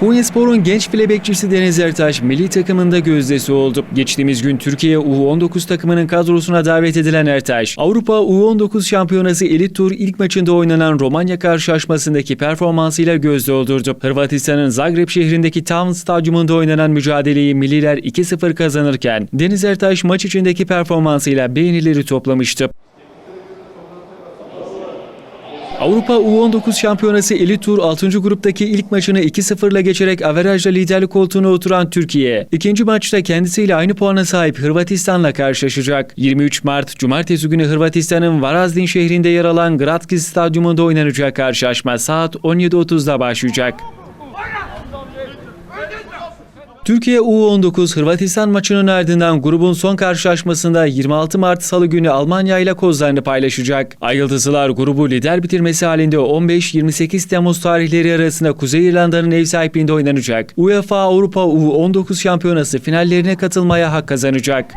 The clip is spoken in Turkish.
Konyaspor'un genç file bekçisi Deniz Ertaş milli takımında gözdesi oldu. Geçtiğimiz gün Türkiye U19 takımının kadrosuna davet edilen Ertaş, Avrupa U19 Şampiyonası Elit Tur ilk maçında oynanan Romanya karşılaşmasındaki performansıyla göz doldurdu. Hırvatistan'ın Zagreb şehrindeki Town Stadyumunda oynanan mücadeleyi milliler 2-0 kazanırken Deniz Ertaş maç içindeki performansıyla beğenileri toplamıştı. Avrupa U19 Şampiyonası Elit Tur 6. gruptaki ilk maçını 2-0'la geçerek averajla liderlik koltuğuna oturan Türkiye, ikinci maçta kendisiyle aynı puana sahip Hırvatistan'la karşılaşacak. 23 Mart Cumartesi günü Hırvatistan'ın Varazdin şehrinde yer alan Gradski Stadyumunda oynanacak karşılaşma saat 17.30'da başlayacak. Türkiye U19 Hırvatistan maçının ardından grubun son karşılaşmasında 26 Mart Salı günü Almanya ile kozlarını paylaşacak. Ay grubu lider bitirmesi halinde 15-28 Temmuz tarihleri arasında Kuzey İrlanda'nın ev sahipliğinde oynanacak. UEFA Avrupa U19 Şampiyonası finallerine katılmaya hak kazanacak.